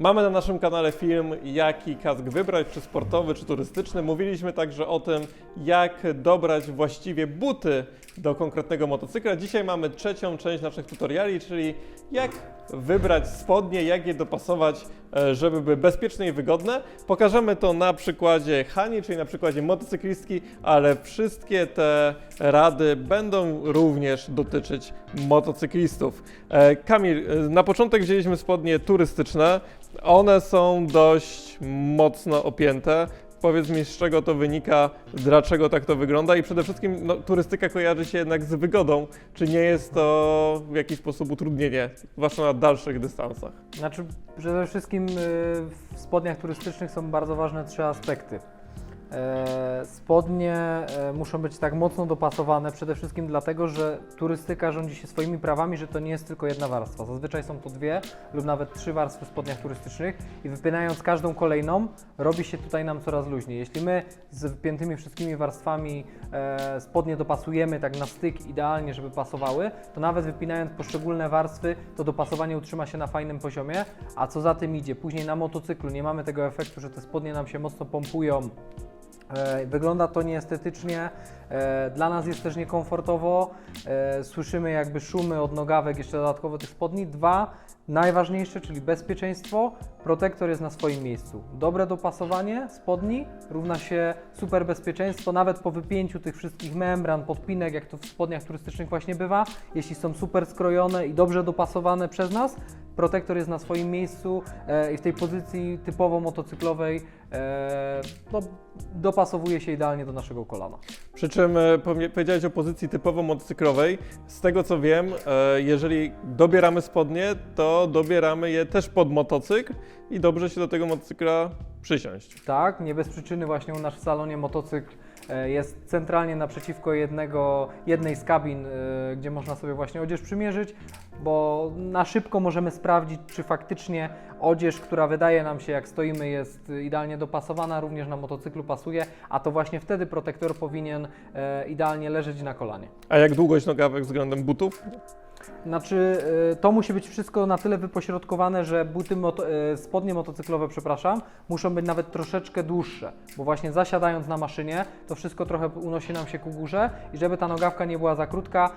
Mamy na naszym kanale film, jaki kask wybrać, czy sportowy, czy turystyczny. Mówiliśmy także o tym, jak dobrać właściwie buty do konkretnego motocykla. Dzisiaj mamy trzecią część naszych tutoriali, czyli jak wybrać spodnie, jak je dopasować, e, żeby były bezpieczne i wygodne. Pokażemy to na przykładzie Hani, czyli na przykładzie motocyklistki, ale wszystkie te rady będą również dotyczyć motocyklistów. E, Kamil, e, na początek wzięliśmy spodnie turystyczne. One są dość mocno opięte. Powiedz mi, z czego to wynika, dlaczego tak to wygląda i przede wszystkim no, turystyka kojarzy się jednak z wygodą. Czy nie jest to w jakiś sposób utrudnienie, zwłaszcza na dalszych dystansach? Znaczy, przede wszystkim y, w spodniach turystycznych są bardzo ważne trzy aspekty. E, Spodnie e, muszą być tak mocno dopasowane, przede wszystkim dlatego, że turystyka rządzi się swoimi prawami, że to nie jest tylko jedna warstwa. Zazwyczaj są to dwie lub nawet trzy warstwy w spodniach turystycznych i wypinając każdą kolejną, robi się tutaj nam coraz luźniej. Jeśli my z wypiętymi wszystkimi warstwami e, spodnie dopasujemy tak na styk idealnie, żeby pasowały, to nawet wypinając poszczególne warstwy, to dopasowanie utrzyma się na fajnym poziomie, a co za tym idzie, później na motocyklu nie mamy tego efektu, że te spodnie nam się mocno pompują, Wygląda to nieestetycznie, e, dla nas jest też niekomfortowo, e, słyszymy jakby szumy od nogawek, jeszcze dodatkowo tych spodni. Dwa, najważniejsze, czyli bezpieczeństwo, protektor jest na swoim miejscu. Dobre dopasowanie spodni równa się super bezpieczeństwo, nawet po wypięciu tych wszystkich membran, podpinek, jak to w spodniach turystycznych właśnie bywa, jeśli są super skrojone i dobrze dopasowane przez nas, protektor jest na swoim miejscu e, i w tej pozycji typowo motocyklowej e, no, dopasowuje się idealnie do naszego kolana. Przy czym e, powie- powiedziałeś o pozycji typowo motocyklowej. Z tego co wiem, jeżeli dobieramy spodnie, to dobieramy je też pod motocykl i dobrze się do tego motocykla przysiąść. Tak, nie bez przyczyny właśnie u nas w salonie motocykl jest centralnie naprzeciwko jednego, jednej z kabin, e, gdzie można sobie właśnie odzież przymierzyć, bo na szybko możemy sprawdzić, czy faktycznie odzież, która wydaje nam się jak stoimy jest e, idealnie dopasowana, również na motocyklu pasuje, a to właśnie wtedy protektor powinien e, idealnie leżeć na kolanie. A jak długość nogawek względem butów? Znaczy, y, to musi być wszystko na tyle wypośrodkowane, że buty, moto, y, spodnie motocyklowe, przepraszam, muszą być nawet troszeczkę dłuższe, bo właśnie zasiadając na maszynie, to wszystko trochę unosi nam się ku górze i żeby ta nogawka nie była za krótka,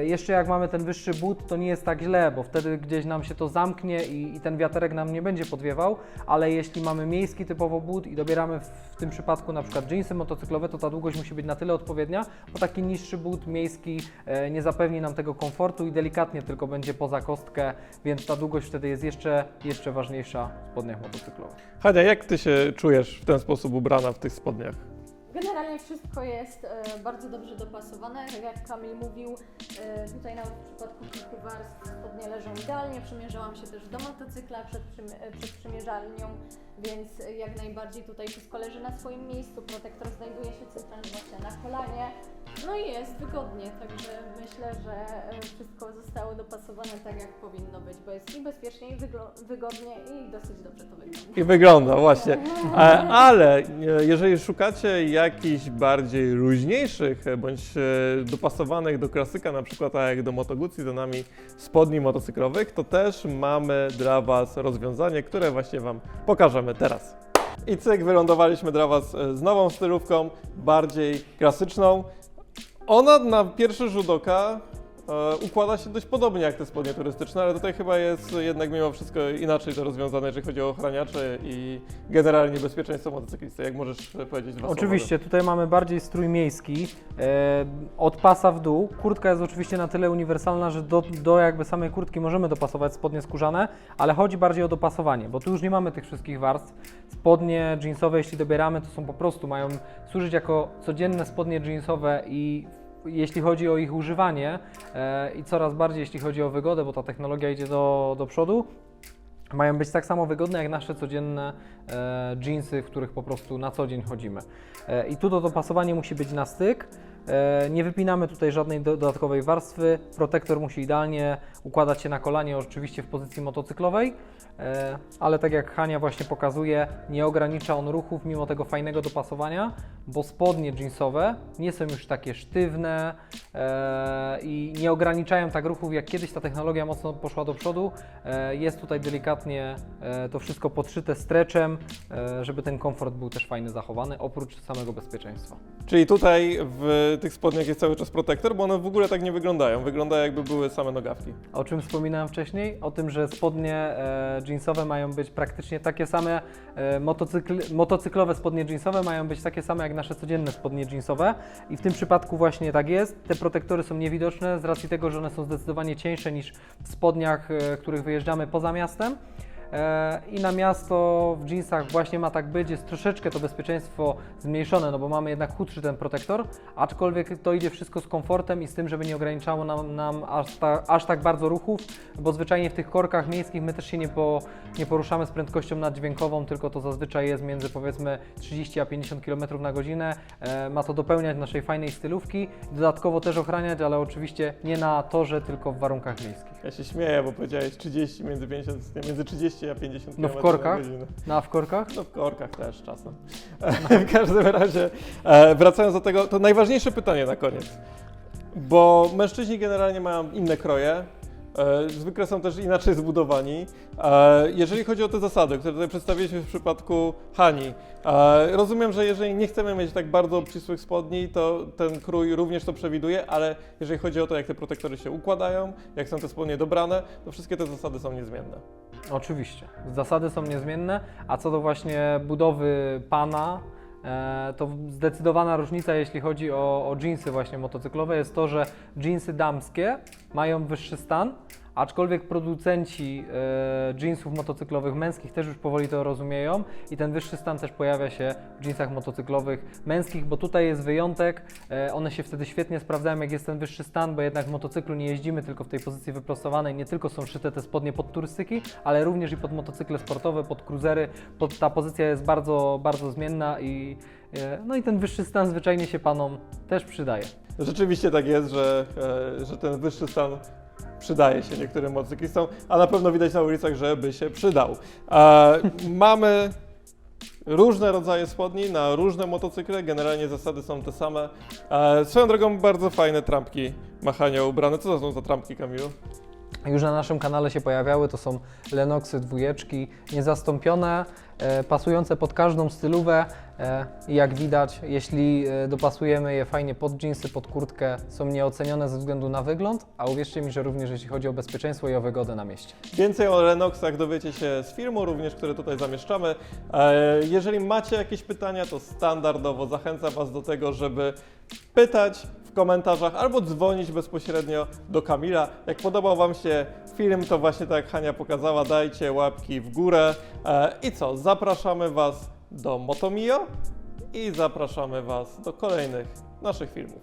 y, jeszcze jak mamy ten wyższy but, to nie jest tak źle, bo wtedy gdzieś nam się to zamknie i, i ten wiaterek nam nie będzie podwiewał, ale jeśli mamy miejski typowo but i dobieramy w, tym przypadku na przykład jeansy motocyklowe, to ta długość musi być na tyle odpowiednia, bo taki niższy but miejski nie zapewni nam tego komfortu i delikatnie tylko będzie poza kostkę, więc ta długość wtedy jest jeszcze, jeszcze ważniejsza w spodniach motocyklowych. Hania, jak ty się czujesz w ten sposób ubrana w tych spodniach? Generalnie wszystko jest e, bardzo dobrze dopasowane. Tak jak Kamil mówił, e, tutaj nawet w przypadku kilku warstw spodnie leżą idealnie. Przymierzałam się też do motocykla przed, przym- e, przed przymierzalnią, więc e, jak najbardziej tutaj wszystko leży na swoim miejscu. Protektor znajduje się centralnie właśnie na kolanie. No i jest wygodnie, także myślę, że e, wszystko zostało dopasowane tak, jak powinno być, bo jest i bezpiecznie, i wygodnie, i dosyć dobrze to wygląda. I wygląda, właśnie. Ale e, jeżeli szukacie jakichś bardziej luźniejszych e, bądź dopasowanych do klasyka, na przykład tak jak do Moto do nami spodni motocyklowych, to też mamy dla Was rozwiązanie, które właśnie Wam pokażemy teraz. I cyk, wylądowaliśmy dla Was z nową stylówką, bardziej klasyczną. Ona na pierwszy rzut oka e, układa się dość podobnie jak te spodnie turystyczne, ale tutaj chyba jest jednak mimo wszystko inaczej to rozwiązane, jeżeli chodzi o ochraniacze i generalnie bezpieczeństwo motocyklisty. Jak możesz powiedzieć dwa Oczywiście, tutaj mamy bardziej strój miejski, e, od pasa w dół. Kurtka jest oczywiście na tyle uniwersalna, że do, do jakby samej kurtki możemy dopasować spodnie skórzane, ale chodzi bardziej o dopasowanie, bo tu już nie mamy tych wszystkich warstw. Spodnie jeansowe, jeśli dobieramy, to są po prostu, mają służyć jako codzienne spodnie jeansowe i jeśli chodzi o ich używanie e, i coraz bardziej jeśli chodzi o wygodę, bo ta technologia idzie do, do przodu, mają być tak samo wygodne jak nasze codzienne e, jeansy, w których po prostu na co dzień chodzimy. E, I tu to dopasowanie musi być na styk. E, Nie wypinamy tutaj żadnej do- dodatkowej warstwy. Protektor musi idealnie układać się na kolanie, oczywiście w pozycji motocyklowej, e, ale tak jak Hania właśnie pokazuje, nie ogranicza on ruchów mimo tego fajnego dopasowania, bo spodnie jeansowe nie są już takie sztywne e, i nie ograniczają tak ruchów jak kiedyś. Ta technologia mocno poszła do przodu. Jest tutaj delikatnie to wszystko podszyte stretchem, e, żeby ten komfort był też fajny zachowany, oprócz samego bezpieczeństwa. Czyli tutaj w tych spodniach jest cały czas protektor, bo one w ogóle tak nie wyglądają. Wygląda jakby były same nogawki. O czym wspominałem wcześniej? O tym, że spodnie e, jeansowe mają być praktycznie takie same, e, motocykl, motocyklowe spodnie jeansowe mają być takie same jak nasze codzienne spodnie jeansowe i w tym przypadku właśnie tak jest. Te protektory są niewidoczne z racji tego, że one są zdecydowanie cieńsze niż w spodniach, e, których wyjeżdżamy poza miastem. E, I na miasto w jeansach właśnie ma tak być, jest troszeczkę to bezpieczeństwo zmniejszone, no bo mamy jednak chudszy ten protektor, aczkolwiek to idzie wszystko z komfortem i z tym, żeby nie ograniczało nam, nam aż, ta, aż tak bardzo ruchów, bo zwyczajnie w tych korkach miejskich my też się nie, po, nie poruszamy z prędkością naddźwiękową, tylko to zazwyczaj jest między powiedzmy 30 a 50 km na godzinę. E, ma to dopełniać naszej fajnej stylówki, dodatkowo też ochraniać, ale oczywiście nie na torze, tylko w warunkach miejskich. Ja się śmieję, bo powiedziałeś 30, między 50, nie, między 30 a 50 No w km korkach? na godzinę. No a w korkach? No w korkach też czasem. w każdym razie, e, wracając do tego, to najważniejsze pytanie na koniec. Bo mężczyźni generalnie mają inne kroje, zwykle są też inaczej zbudowani. E, jeżeli chodzi o te zasady, które tutaj przedstawiliśmy w przypadku Hani, e, rozumiem, że jeżeli nie chcemy mieć tak bardzo obcisłych spodni, to ten krój również to przewiduje, ale jeżeli chodzi o to, jak te protektory się układają, jak są te spodnie dobrane, to wszystkie te zasady są niezmienne. Oczywiście. Zasady są niezmienne, a co do właśnie budowy pana, e, to zdecydowana różnica, jeśli chodzi o, o jeansy właśnie motocyklowe, jest to, że jeansy damskie mają wyższy stan, aczkolwiek producenci e, jeansów motocyklowych męskich też już powoli to rozumieją i ten wyższy stan też pojawia się w jeansach motocyklowych męskich, bo tutaj jest wyjątek, e, one się wtedy świetnie sprawdzają, jak jest ten wyższy stan, bo jednak w motocyklu nie jeździmy tylko w tej pozycji wyprostowanej, nie tylko są szyte te spodnie pod turystyki, ale również i pod motocykle sportowe, pod cruisery, pod, ta pozycja jest bardzo, bardzo zmienna i e, no i ten wyższy stan zwyczajnie się panom też przydaje. Rzeczywiście tak jest, że, e, że ten wyższy stan przydaje się niektórym motocyklistom, a na pewno widać na ulicach, że by się przydał. E, mamy różne rodzaje spodni na różne motocykle, generalnie zasady są te same. E, swoją drogą bardzo fajne trampki machania ubrane. Co to są za trampki, Kamilu? Już na naszym kanale się pojawiały, to są Lenoxy dwójeczki, niezastąpione, e, pasujące pod każdą stylówę i jak widać, jeśli e, dopasujemy je fajnie pod jeansy, pod kurtkę, są nieocenione ze względu na wygląd, a uwierzcie mi, że również jeśli chodzi o bezpieczeństwo i o wygodę na mieście. Więcej o Lenoxach dowiecie się z filmu, również który tutaj zamieszczamy. E, Jeżeli macie jakieś pytania, to standardowo zachęcam Was do tego, żeby pytać w komentarzach albo dzwonić bezpośrednio do Kamila. Jak podobał Wam się film, to właśnie tak jak Hania pokazała, dajcie łapki w górę. E, I co, zapraszamy Was do Motomio i zapraszamy Was do kolejnych naszych filmów.